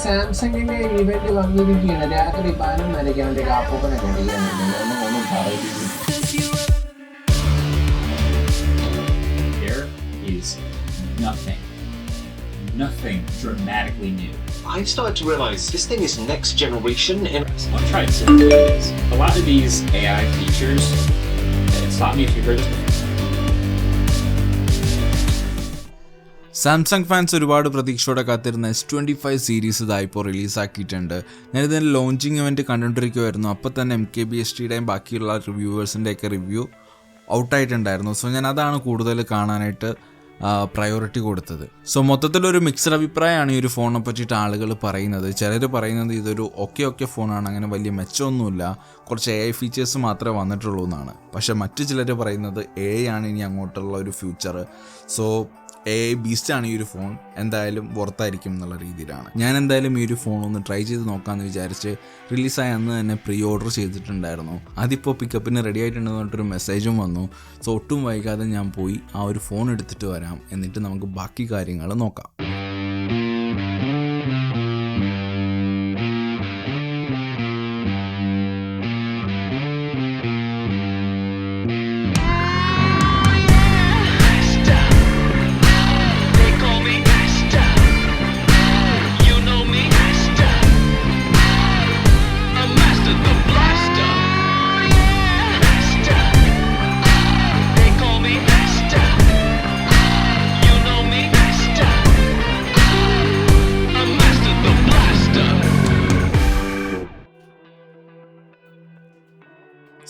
അങ്ങനെ സാംസങ്ങിന്റെ ഇവന്റ് വന്നിരിക്കുകയാണ് രാത്രി പതിനൊന്നരയ്ക്ക് അവന്റെ കാപ്പൂപ്പനെ കണ്ടിരിക്കാനുണ്ട് ഒന്നും ഒന്നും പറയുന്നു There is nothing, nothing dramatically new. I've started to realize this thing is next generation and I'll try to simplify this. A lot of these AI features, and stop me if you've heard this before. Samsung fans ഒരുപാട് പ്രതീക്ഷയോടെ കാത്തിരുന്ന S twenty five series ഇതായി ഇപ്പോൾ റിലീസാക്കിയിട്ടുണ്ട് ഞാനിതിന്റെ launching event കണ്ടുകൊണ്ടിരിക്കുമായിരുന്നു അപ്പോൾ തന്നെ M K B S ടിയുടെയും ബാക്കിയുള്ള റിവ്യൂവേഴ്സിന്റെയൊക്കെ റിവ്യൂ ഔട്ടായിട്ടുണ്ടായിരുന്നു. സോ ഞാൻ അതാണ് കൂടുതൽ കാണാനായിട്ട് പ്രയോറിറ്റി കൊടുത്തത്. സോ മൊത്തത്തിലൊരു മിക്സഡ് അഭിപ്രായമാണ് ഈ ഒരു ഫോണിനെ പറ്റിയിട്ട് ആളുകൾ പറയുന്നത്. ചിലർ പറയുന്നത് ഇതൊരു ഓക്കെ ഓക്കെ ഫോണാണ് അങ്ങനെ വലിയ മെച്ചമൊന്നുമില്ല. കുറച്ച് എ ഐ ഫീച്ചേഴ്സ് മാത്രമേ വന്നിട്ടുള്ളൂ എന്നാണ് പക്ഷേ മറ്റു ചിലർ പറയുന്നത് എ ആണ് ഇനി അങ്ങോട്ടുള്ള ഒരു ഫ്യൂച്ചർ സോ എ ബീസ്റ്റ് ആണ് ഈ ഒരു ഫോൺ എന്തായാലും പുറത്തായിരിക്കും എന്നുള്ള രീതിയിലാണ്. ഞാൻ എന്തായാലും ഈ ഒരു ഫോൺ ഒന്ന് ട്രൈ ചെയ്ത് നോക്കാമെന്ന് വിചാരിച്ച് റിലീസായ അന്ന് തന്നെ പ്രീ ഓർഡർ ചെയ്തിട്ടുണ്ടായിരുന്നു. അതിപ്പോൾ പിക്കപ്പിന് റെഡി ആയിട്ടുണ്ടെന്ന് പറഞ്ഞിട്ടൊരു മെസ്സേജും വന്നു. സോ ഒട്ടും വൈകാതെ ഞാൻ പോയി ആ ഒരു ഫോൺ എടുത്തിട്ട് വരാം. എന്നിട്ട് നമുക്ക് ബാക്കി കാര്യങ്ങൾ നോക്കാം.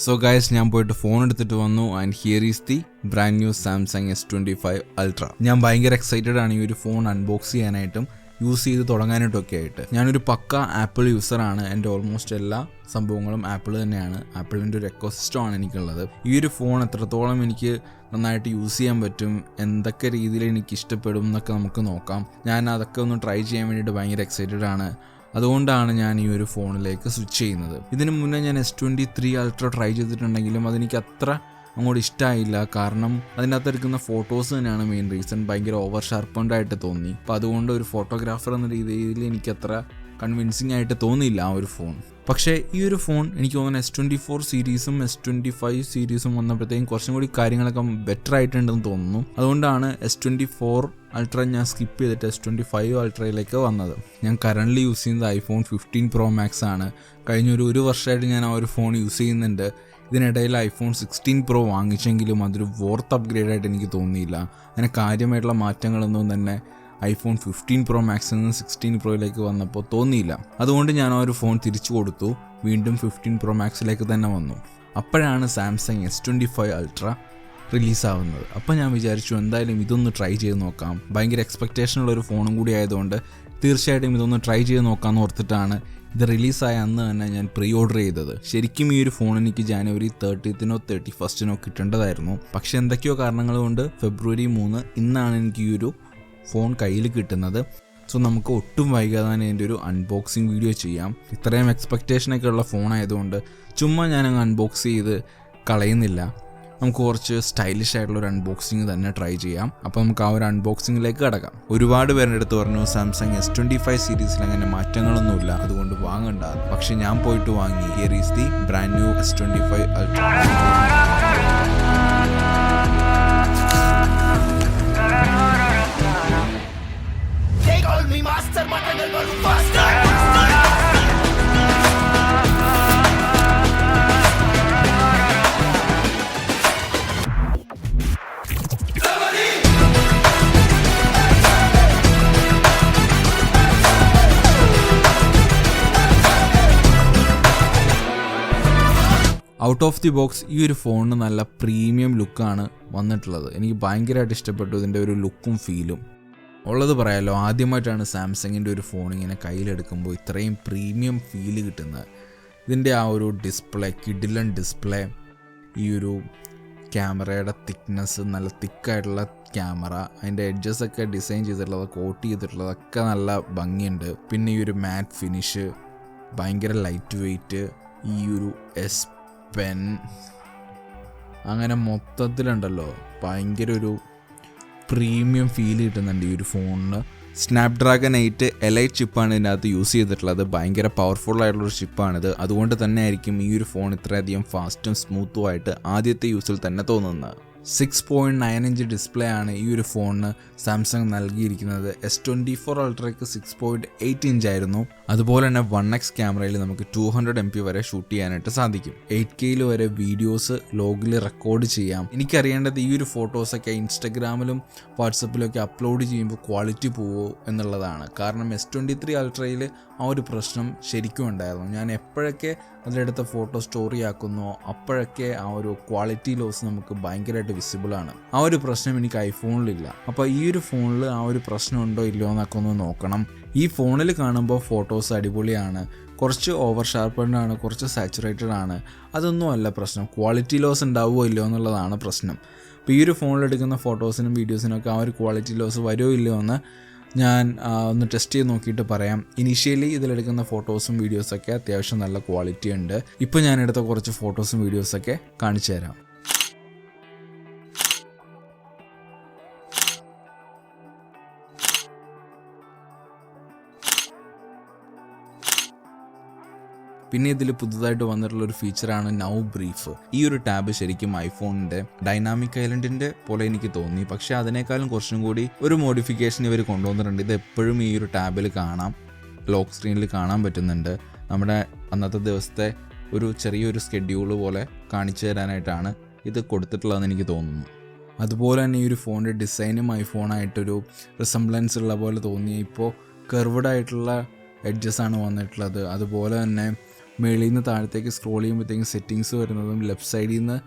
സോ ഗൈസ് ഞാൻ പോയിട്ട് ഫോൺ എടുത്തിട്ട് വന്നു and here is the brand new Samsung S twenty five ultra ഞാൻ ഭയങ്കര എക്സൈറ്റഡ് ആണ് ഈ ഒരു ഫോൺ അൺബോക്സ് ചെയ്യാനായിട്ടും യൂസ് ചെയ്ത് തുടങ്ങാനായിട്ടും ഒക്കെ ആയിട്ട്. ഞാനൊരു പക്ക ആപ്പിൾ യൂസറാണ് എന്റെ ഓൾമോസ്റ്റ് എല്ലാ സംഭവങ്ങളും ആപ്പിൾ തന്നെയാണ്. ആപ്പിളിന്റെ ഒരു എക്കോസിസ്റ്റം ആണ് എനിക്കുള്ളത്. ഈ ഒരു ഫോൺ എത്രത്തോളം എനിക്ക് നന്നായിട്ട് യൂസ് ചെയ്യാൻ പറ്റും എന്തൊക്കെ രീതിയിൽ എനിക്ക് ഇഷ്ടപ്പെടും എന്നൊക്കെ നമുക്ക് നോക്കാം. ഞാൻ അതൊക്കെ ഒന്ന് ട്രൈ ചെയ്യാൻ വേണ്ടിയിട്ട് ഭയങ്കര എക്സൈറ്റഡ് ആണ്. അതുകൊണ്ടാണ് ഞാൻ ഈ ഒരു ഫോണിലേക്ക് സ്വിച്ച് ചെയ്യുന്നത്. ഇതിനു മുന്നേ ഞാൻ S twenty three ultra try ചെയ്തിട്ടുണ്ടെങ്കിലും അതെനിക്ക് അത്ര അങ്ങോട്ട് ഇഷ്ടമായില്ല കാരണം അതിനകത്ത് എടുക്കുന്ന ഫോട്ടോസ് തന്നെയാണ് മെയിൻ റീസൺ ഭയങ്കര ഓവർ ഷാർപ്പൻഡ് ആയിട്ട് തോന്നി. അപ്പോൾ അതുകൊണ്ട് ഒരു ഫോട്ടോഗ്രാഫർ എന്ന രീതിയിൽ എനിക്കത്ര കൺവിൻസിങ് ആയിട്ട് തോന്നിയില്ല ആ ഒരു ഫോൺ പക്ഷേ ഈ ഒരു ഫോൺ എനിക്ക് തോന്നുന്നു എസ് ട്വന്റി ഫോർ സീരീസും എസ് ട്വന്റി ഫൈവ് സീരീസും വന്നപ്പോഴത്തേക്കും കുറച്ചും കൂടി കാര്യങ്ങളൊക്കെ ബെറ്റർ ആയിട്ടുണ്ടെന്ന് തോന്നുന്നു. അതുകൊണ്ടാണ് എസ് ട്വന്റി ഫോർ അൾട്ര ഞാൻ സ്കിപ്പ് ചെയ്തിട്ട് എസ് ട്വന്റി ഫൈവ് അൾട്രയിലേക്ക് വന്നത്. ഞാൻ കറന്റ്ലി യൂസ് ചെയ്യുന്നത് ഐഫോൺ ഫിഫ്റ്റീൻ പ്രോ മാക്സ് ആണ്. കഴിഞ്ഞൊരു ഒരു വർഷമായിട്ട് ഞാൻ ആ ഒരു ഫോൺ യൂസ് ചെയ്യുന്നുണ്ട്. ഇതിനിടയിൽ ഐഫോൺ സിക്സ്റ്റീൻ പ്രോ വാങ്ങിച്ചെങ്കിലും അതൊരു വോർത്ത് അപ്ഗ്രേഡായിട്ട് എനിക്ക് തോന്നിയില്ല. അങ്ങനെ കാര്യമായിട്ടുള്ള മാറ്റങ്ങളൊന്നും തന്നെ ഐഫോൺ ഫിഫ്റ്റീൻ പ്രോ മാക്സിൽ നിന്ന് സിക്സ്റ്റീൻ പ്രോയിലേക്ക് വന്നപ്പോൾ തോന്നിയില്ല. അതുകൊണ്ട് ഞാൻ ആ ഒരു ഫോൺ തിരിച്ചു കൊടുത്തു. വീണ്ടും ഫിഫ്റ്റീൻ പ്രോ മാക്സിലേക്ക് തന്നെ വന്നു. അപ്പോഴാണ് Samsung S twenty five ultra റിലീസാവുന്നത് അപ്പോൾ ഞാൻ വിചാരിച്ചു എന്തായാലും ഇതൊന്ന് ട്രൈ ചെയ്ത് നോക്കാം. ഭയങ്കര എക്സ്പെക്റ്റേഷനുള്ള ഒരു ഫോണും കൂടി ആയതുകൊണ്ട് തീർച്ചയായിട്ടും ഇതൊന്ന് ട്രൈ ചെയ്ത് നോക്കാമെന്ന് ഓർത്തിട്ടാണ് ഇത് റിലീസായ അന്ന് തന്നെ ഞാൻ പ്രീ ഓർഡർ ചെയ്തത്. ശരിക്കും ഈ ഒരു ഫോൺ എനിക്ക് ജാനുവരി തേർട്ടീത്തിനോ തേർട്ടി ഫസ്റ്റിനോ കിട്ടേണ്ടതായിരുന്നു. പക്ഷെ എന്തൊക്കെയോ കാരണങ്ങൾ കൊണ്ട് ഫെബ്രുവരി മൂന്ന് ഇന്നാണ് എനിക്ക് ഈ ഒരു ഫോൺ കയ്യിൽ കിട്ടുന്നത്. സോ നമുക്ക് ഒട്ടും വൈകാതെ തന്നെ ഇതിന്റെ ഒരു അൺബോക്സിങ് വീഡിയോ ചെയ്യാം. ഇത്രയും എക്സ്പെക്റ്റേഷനൊക്കെ ഉള്ള ഫോൺ ആയതുകൊണ്ട് ചുമ്മാ ഞാനങ്ങ് അൺബോക്സ് ചെയ്ത് കളയുന്നില്ല. നമുക്ക് കുറച്ച് സ്റ്റൈലിഷ് ആയിട്ടുള്ള ഒരു അൺബോക്സിങ് തന്നെ ട്രൈ ചെയ്യാം. അപ്പോൾ നമുക്ക് ആ ഒരു അൺബോക്സിങ്ങിലേക്ക് കടക്കാം. ഒരുപാട് പേരുടെ അടുത്ത് പറഞ്ഞു സാംസങ് എസ് ട്വന്റി ഫൈവ് സീരീസിൽ അങ്ങനെ മാറ്റങ്ങളൊന്നുമില്ല. അതുകൊണ്ട് വാങ്ങണ്ട. പക്ഷെ ഞാൻ പോയിട്ട് വാങ്ങി. Here is the brand new S twenty five ultra call my faster. Out of the box ഈ ഒരു ഫോണിന് നല്ല പ്രീമിയം ലുക്കാണ് വന്നിട്ടുള്ളത് എനിക്ക് ഭയങ്കരമായിട്ട് ഇഷ്ടപ്പെട്ടു ഇതിന്റെ ഒരു ലുക്കും ഫീലും ഉള്ളത് പറയാലോ ആദ്യമായിട്ടാണ് സാംസങ്ങിന്റെ ഒരു ഫോൺ ഇങ്ങനെ കയ്യിലെടുക്കുമ്പോൾ ഇത്രയും പ്രീമിയം ഫീൽ കിട്ടുന്നത്. ഇതിന്റെ ആ ഒരു ഡിസ്പ്ലേ കിഡിലൻ ഡിസ്പ്ലേ ഈ ഒരു ക്യാമറയുടെ തിക്നെസ് നല്ല തിക്കായിട്ടുള്ള ക്യാമറ അതിന്റെ എഡ്ജസ് ഒക്കെ ഡിസൈൻ ചെയ്തിട്ടുള്ളത് കോട്ട് ചെയ്തിട്ടുള്ളതൊക്കെ നല്ല ഭംഗിയുണ്ട്. പിന്നെ ഈ ഒരു മാറ്റ് ഫിനിഷ് ഭയങ്കര ലൈറ്റ് വെയ്റ്റ് ഈ ഒരു എസ് പെൻ അങ്ങനെ മൊത്തത്തിലുണ്ടല്ലോ. ഭയങ്കര ഒരു പ്രീമിയം ഫീൽ കിട്ടുന്നുണ്ട് ഈ ഒരു ഫോണിന് സ്നാപ്ഡ്രാഗൺ എയ്റ്റ് എലൈറ്റ് ചിപ്പാണ് ഇതിനകത്ത് യൂസ് ചെയ്തിട്ടുള്ളത്. ഭയങ്കര പവർഫുൾ ആയിട്ടുള്ളൊരു ചിപ്പാണിത് അതുകൊണ്ട് തന്നെ ആയിരിക്കും ഈ ഒരു ഫോൺ ഇത്രയധികം ഫാസ്റ്റും സ്മൂത്തും ആയിട്ട് ആദ്യത്തെ യൂസിൽ തന്നെ തോന്നുന്നത്. Six point nine inch display ആണ് ഈ ഒരു ഫോണിന് സാംസങ് നൽകിയിരിക്കുന്നത്. എസ് ട്വന്റി ഫോർ അൾട്രയ്ക്ക് സിക്സ് പോയിന്റ് എയ്റ്റ് ഇഞ്ച് ആയിരുന്നു. അതുപോലെ തന്നെ വൺ എക്സ് ക്യാമറയിൽ നമുക്ക് ടു ഹൺഡ്രഡ് എം പി വരെ ഷൂട്ട് ചെയ്യാനായിട്ട് സാധിക്കും. എയ്റ്റ് കെയിൽ വരെ വീഡിയോസ് ലോഗിൽ റെക്കോർഡ് ചെയ്യാം. എനിക്കറിയേണ്ടത് ഈ ഒരു ഫോട്ടോസൊക്കെ ഇൻസ്റ്റഗ്രാമിലും വാട്സപ്പിലൊക്കെ അപ്ലോഡ് ചെയ്യുമ്പോൾ ക്വാളിറ്റി പോവോ എന്നുള്ളതാണ്. കാരണം എസ് ട്വന്റി ത്രീ അൾട്രയിൽ ആ ഒരു പ്രശ്നം ശരിക്കും ഉണ്ടായിരുന്നു. ഞാൻ എപ്പോഴൊക്കെ അതിലെടുത്ത ഫോട്ടോ സ്റ്റോറി ആക്കുന്നു അപ്പോഴൊക്കെ ആ ഒരു ക്വാളിറ്റി ലോസ് നമുക്ക് ഭയങ്കരമായിട്ട് വിസിബിൾ ആണ്. ആ ഒരു പ്രശ്നം എനിക്ക് ഐഫോണിലില്ല. അപ്പോൾ ഈ ഒരു ഫോണിൽ ആ ഒരു പ്രശ്നം ഉണ്ടോ ഇല്ലയോ എന്നൊക്കെ ഒന്ന് നോക്കണം. ഈ ഫോണിൽ കാണുമ്പോൾ ഫോട്ടോസ് അടിപൊളിയാണ്. കുറച്ച് ഓവർ ഷാർപ്പഡ് ആണ് കുറച്ച് സാച്ചുറേറ്റഡ് ആണ്. അതൊന്നും അല്ല പ്രശ്നം. ക്വാളിറ്റി ലോസ് ഉണ്ടാവുമോ ഇല്ലയോ എന്നുള്ളതാണ് പ്രശ്നം. അപ്പോൾ ഈ ഒരു ഫോണിലെടുക്കുന്ന ഫോട്ടോസിനും വീഡിയോസിനും ഒക്കെ ആ ഒരു ക്വാളിറ്റി ലോസ് വരുമോ ഇല്ലയോ എന്ന് ഞാൻ ഒന്ന് ടെസ്റ്റ് ചെയ്ത് നോക്കിയിട്ട് പറയാം. ഇനീഷ്യലി ഇതിലെടുക്കുന്ന ഫോട്ടോസും വീഡിയോസൊക്കെ അത്യാവശ്യം നല്ല ക്വാളിറ്റി ഉണ്ട്. ഇപ്പോൾ ഞാൻ എടുത്ത കുറച്ച് ഫോട്ടോസും വീഡിയോസൊക്കെ കാണിച്ചു തരാം പിന്നെ ഇതിൽ പുതുതായിട്ട് വന്നിട്ടുള്ള ഒരു ഫീച്ചറാണ് നൗ ബ്രീഫ് ഈ ഒരു ടാബ് ശരിക്കും ഐഫോണിന്റെ ഡൈനാമിക് ഐലൻഡിന്റെ പോലെ എനിക്ക് തോന്നി. പക്ഷേ അതിനേക്കാളും കുറച്ചും കൂടി ഒരു മോഡിഫിക്കേഷൻ ഇവർ കൊണ്ടുവന്നിട്ടുണ്ട്. ഇത് എപ്പോഴും ഈ ഒരു ടാബിൽ കാണാം ലോക്ക് സ്ക്രീനിൽ കാണാൻ പറ്റുന്നുണ്ട്. നമ്മുടെ അന്നത്തെ ദിവസത്തെ ഒരു ചെറിയൊരു സ്കെഡ്യൂൾ പോലെ കാണിച്ചു തരാനായിട്ടാണ് ഇത് കൊടുത്തിട്ടുള്ളതെന്ന് എനിക്ക് തോന്നുന്നു. അതുപോലെ തന്നെ ഈ ഒരു ഫോണിന്റെ ഡിസൈനും ഐഫോണായിട്ടൊരു റിസംബ്ലൻസ് ഉള്ള പോലെ തോന്നി ഇപ്പോൾ കർവഡ് ആയിട്ടുള്ള എഡ്ജസ് ആണ് വന്നിട്ടുള്ളത്. അതുപോലെ തന്നെ മേളിൽ നിന്ന് താഴത്തേക്ക് സ്ക്രോൾ ചെയ്യുമ്പോഴത്തേക്കും സെറ്റിങ്സ് വരുന്നതും ലെഫ്റ്റ് സൈഡിൽ നിന്ന്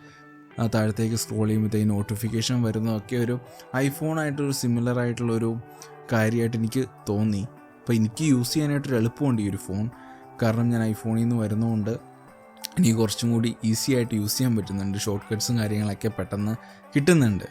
താഴത്തേക്ക് സ്ക്രോൾ ചെയ്യുമ്പോഴത്തേക്കും നോട്ടിഫിക്കേഷൻ വരുന്നതൊക്കെ ഒരു ഐഫോണായിട്ടൊരു സിമിലർ ആയിട്ടുള്ളൊരു കാര്യമായിട്ട് എനിക്ക് തോന്നി. അപ്പോൾ എനിക്ക് യൂസ് ചെയ്യാനായിട്ടൊരു എളുപ്പമുണ്ട് ഈ ഒരു ഫോൺ കാരണം ഞാൻ ഐഫോണിൽ നിന്ന് വരുന്നതുകൊണ്ട് എനിക്ക് കുറച്ചും കൂടി ഈസി ആയിട്ട് യൂസ് ചെയ്യാൻ പറ്റുന്നുണ്ട്. ഷോർട്ട് കട്ട്സും കാര്യങ്ങളൊക്കെ പെട്ടെന്ന് കിട്ടുന്നുണ്ട്.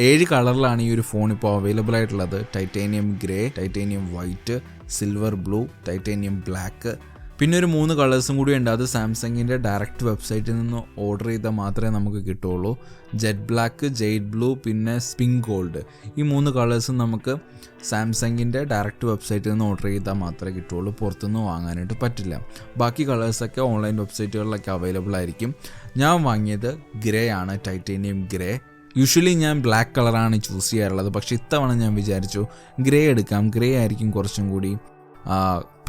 ഏഴ് കളറിലാണ് ഈ ഒരു ഫോൺ ഇപ്പോൾ അവൈലബിൾ ആയിട്ടുള്ളത്. Titanium grey titanium white silver blue titanium black പിന്നെ ഒരു മൂന്ന് കളേഴ്സും കൂടി ഉണ്ട്. അത് സാംസങ്ങിന്റെ ഡയറക്റ്റ് വെബ്സൈറ്റിൽ നിന്ന് ഓർഡർ ചെയ്താൽ മാത്രമേ നമുക്ക് കിട്ടുള്ളൂ ജെറ്റ് ബ്ലാക്ക് ജെയ്ഡ് ബ്ലൂ പിന്നെ സ്പിങ് ഗോൾഡ്. ഈ മൂന്ന് കളേഴ്സും നമുക്ക് സാംസങ്ങിന്റെ ഡയറക്റ്റ് വെബ്സൈറ്റിൽ നിന്ന് ഓർഡർ ചെയ്താൽ മാത്രമേ കിട്ടുള്ളൂ പുറത്തുനിന്ന് വാങ്ങാനായിട്ട് പറ്റില്ല. ബാക്കി കളേഴ്സൊക്കെ ഓൺലൈൻ വെബ്സൈറ്റുകളിലൊക്കെ അവൈലബിൾ ആയിരിക്കും. ഞാൻ വാങ്ങിയത് ഗ്രേ ആണ്. Titanium grey. യൂഷ്വലി ഞാൻ ബ്ലാക്ക് കളറാണ് ചൂസ് ചെയ്യാറുള്ളത്. പക്ഷേ ഇത്തവണ ഞാൻ വിചാരിച്ചു ഗ്രേ എടുക്കാം. ഗ്രേ ആയിരിക്കും കുറച്ചും കൂടി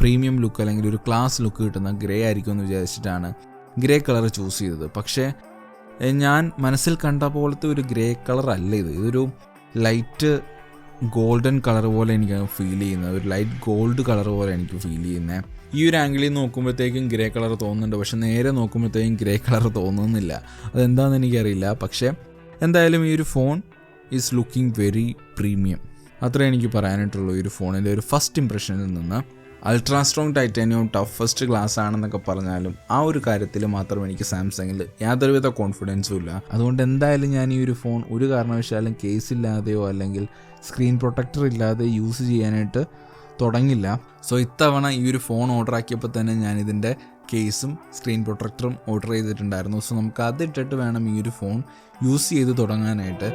പ്രീമിയം ലുക്ക് അല്ലെങ്കിൽ ഒരു ക്ലാസ് ലുക്ക് കിട്ടുന്ന ഗ്രേ ആയിരിക്കും എന്ന് വിചാരിച്ചിട്ടാണ് ഗ്രേ കളർ ചൂസ് ചെയ്തത്. പക്ഷേ ഞാൻ മനസ്സിൽ കണ്ട പോലത്തെ ഒരു ഗ്രേ കളർ അല്ല ഇത്. ഇതൊരു ലൈറ്റ് ഗോൾഡൻ കളർ പോലെ എനിക്ക് ഫീൽ ചെയ്യുന്നത്. ഒരു ലൈറ്റ് ഗോൾഡ് കളർ പോലെ എനിക്ക് ഫീൽ ചെയ്യുന്നത് ഈ ഒരു ആംഗിളിൽ നോക്കുമ്പോഴത്തേക്കും ഗ്രേ കളർ തോന്നുന്നുണ്ട്. പക്ഷെ നേരെ നോക്കുമ്പോഴത്തേക്കും ഗ്രേ കളർ തോന്നുന്നില്ല. അതെന്താണെന്ന് എനിക്കറിയില്ല. പക്ഷേ എന്തായാലും ഈ ഒരു phone is looking very premium അത്രേ എനിക്ക് പറയാനായിട്ടുള്ളൂ ഈ ഒരു ഫോണിന്റെ ഒരു ഫസ്റ്റ് ഇംപ്രഷനിൽ നിന്ന്. Ultra strong titanium toughest glass ആണെന്നൊക്കെ പറഞ്ഞാലും ആ ഒരു കാര്യത്തിൽ മാത്രം എനിക്ക് സാംസങ്ങിൽ യാതൊരുവിധ കോൺഫിഡൻസും ഇല്ല. അതുകൊണ്ട് എന്തായാലും ഞാൻ ഈ ഒരു ഫോൺ ഒരു കാരണവശാലും കേസ് ഇല്ലാതെയോ അല്ലെങ്കിൽ സ്ക്രീൻ പ്രൊട്ടക്ടർ ഇല്ലാതെ യൂസ് ചെയ്യാനായിട്ട് തുടങ്ങില്ല. സോ ഇത്തവണ ഈ ഒരു ഫോൺ ഓർഡർ ആക്കിയപ്പോൾ തന്നെ ഞാൻ ഇതിന്റെ കേസും സ്ക്രീൻ പ്രൊട്ടക്ടറും ഓർഡർ ചെയ്തിട്ടുണ്ടായിരുന്നു. സോ നമുക്ക് അതിട്ടിട്ട് വേണം ഈ ഒരു ഫോൺ യൂസ് ചെയ്ത് തുടങ്ങാനായിട്ട്.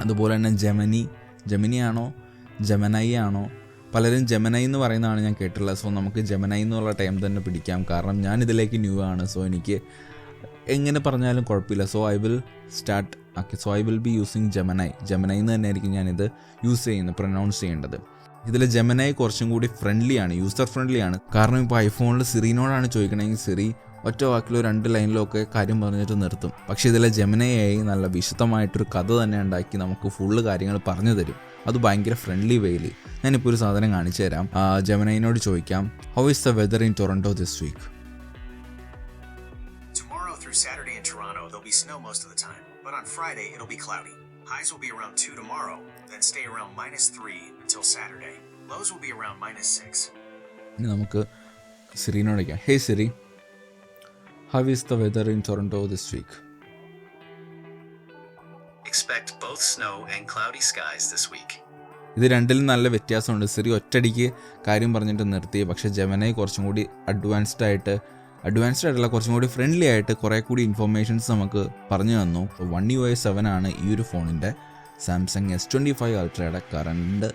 അതുപോലെ തന്നെ ജമനി ജമിനി ആണോ ആണോ പലരും ജമനൈ എന്ന് പറയുന്നതാണ് ഞാൻ കേട്ടിട്ടുള്ളത്. സോ നമുക്ക് ജമനൈ എന്നുള്ള ടൈം തന്നെ പിടിക്കാം. കാരണം ഞാൻ ഇതിലേക്ക് ന്യൂ ആണ്. സോ എനിക്ക് എങ്ങനെ പറഞ്ഞാലും കുഴപ്പമില്ല. So I will start okay so I will be using Gemini Gemini എന്ന് തന്നെയായിരിക്കും ഞാനിത് യൂസ് ചെയ്യുന്നത് പ്രൊനൗൺസ് ചെയ്യേണ്ടത്. ഇതിൽ ജമനൈ കുറച്ചും കൂടി ഫ്രണ്ട്ലി ആണ് യൂസർ ഫ്രണ്ട്ലി ആണ്. കാരണം ഇപ്പോൾ ഐഫോണിൽ സിറിനോടാണ് ചോദിക്കണമെങ്കിൽ സിറി ഒറ്റ വാക്കിലോ രണ്ട് ലൈനിലോ ഒക്കെ കാര്യം പറഞ്ഞിട്ട് നിർത്തും പക്ഷേ ഇതിലെ ജമനയായി നല്ല വിശദമായിട്ടൊരു കഥ തന്നെ ഉണ്ടാക്കി നമുക്ക് ഫുള്ള് കാര്യങ്ങൾ പറഞ്ഞു തരും അത് ഭയങ്കര ഫ്രണ്ട്ലി വേയിൽ ഞാനിപ്പോൾ ഒരു സാധനം കാണിച്ചു തരാം ആ, ചോദിക്കാം how is the weather in Toronto this week snow most of the time, but on Friday, it'll be cloudy. Highs will be around 2 tomorrow, then stay around minus 3 until Saturday. Lows will be around minus 6. ഇനി നമുക്ക് സിറിനോട് hey Siri how is the weather in Toronto this week? Expect both snow and cloudy skies this week. ഇത് രണ്ടിലും നല്ല വ്യത്യാസമുണ്ട്. Siri ഒറ്റടിക്ക് കാര്യം പറഞ്ഞിട്ട് നിർത്തി. പക്ഷേ ജമനെ കുറച്ചും കൂടി അഡ്വാൻസ്ഡ് ആയിട്ട് അഡ്വാൻസ്ഡ് ആയിട്ടുള്ള കുറച്ചും കൂടി ഫ്രണ്ട്ലി ആയിട്ട് കുറേ കൂടി ഇൻഫർമേഷൻസ് നമുക്ക് പറഞ്ഞു തന്നു. വൺ യു ഐ സെവൻ ആണ് ഈ ഒരു ഫോണിന്റെ സാംസങ് എസ് ട്വന്റി ഫൈവ് അൾട്രയുടെ കറണ്ട്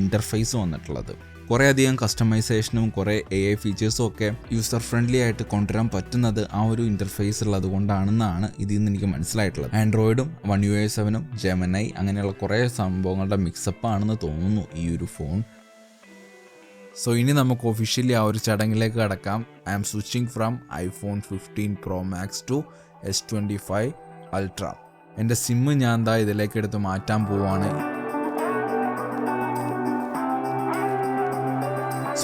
ഇന്റർഫേസ് വന്നിട്ടുള്ളത്. കുറേ അധികം കസ്റ്റമൈസേഷനും കുറേ എ ഐ ഫീച്ചേഴ്സും ഒക്കെ യൂസർ ഫ്രണ്ട്ലി ആയിട്ട് കൊണ്ടുവരാൻ പറ്റുന്നത് ആ ഒരു ഇന്റർഫേസ് ഉള്ളത് കൊണ്ടാണെന്നാണ് ഇതിൽ നിന്ന് എനിക്ക് മനസ്സിലായിട്ടുള്ളത്. ആൻഡ്രോയിഡും വൺ യു എ സെവനും ജെമനൈ അങ്ങനെയുള്ള കുറേ സംഭവങ്ങളുടെ മിക്സപ്പ് ആണെന്ന് തോന്നുന്നു ഈ ഒരു ഫോൺ സോ ഇനി നമുക്ക് ഒഫീഷ്യലി ആ ഒരു ചടങ്ങിലേക്ക് കടക്കാം. I am switching from iPhone fifteen pro max to S twenty five ultra എന്റെ സിമ്മ് ഞാൻ എന്താ ഇതിലേക്ക് എടുത്ത് മാറ്റാൻ പോവാണ്.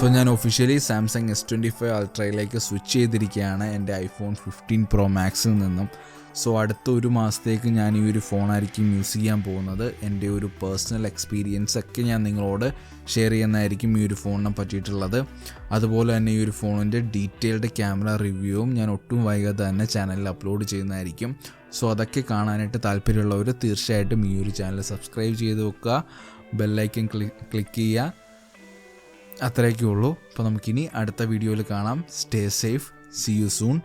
സോ ഞാൻ officially Samsung S twenty five അൾട്രയിലേക്ക് switch ചെയ്തിരിക്കുകയാണ് എന്റെ ഐഫോൺ ഫിഫ്റ്റീൻ പ്രോ മാക്സിൽ നിന്നും. സോ അടുത്ത ഒരു മാസത്തേക്ക് ഞാൻ ഈ ഒരു ഫോണായിരിക്കും യൂസ് ചെയ്യാൻ പോകുന്നത്. എന്റെ ഒരു പേഴ്സണൽ എക്സ്പീരിയൻസ് ഒക്കെ ഞാൻ നിങ്ങളോട് ഷെയർ ചെയ്യുന്നതായിരിക്കും ഈ ഒരു ഫോണിനെ പറ്റിയിട്ടുള്ളത്. അതുപോലെ തന്നെ ഈ ഒരു ഫോണിന്റെ ഡീറ്റെയിൽഡ് ക്യാമറ റിവ്യൂവും ഞാൻ ഒട്ടും വൈകാതെ തന്നെ ചാനലിൽ അപ്ലോഡ് ചെയ്യുന്നതായിരിക്കും. സോ അതൊക്കെ കാണാനായിട്ട് താല്പര്യമുള്ളവർ തീർച്ചയായിട്ടും ഈ ഒരു ചാനൽ സബ്സ്ക്രൈബ് ചെയ്ത് വെക്കുക. ബെല്ലൈക്കൻ ക്ലിക്ക് ചെയ്യുക. അത്രയൊക്കെ ഉള്ളൂ അപ്പോൾ നമുക്കിനി അടുത്ത വീഡിയോയിൽ കാണാം. Stay safe see you soon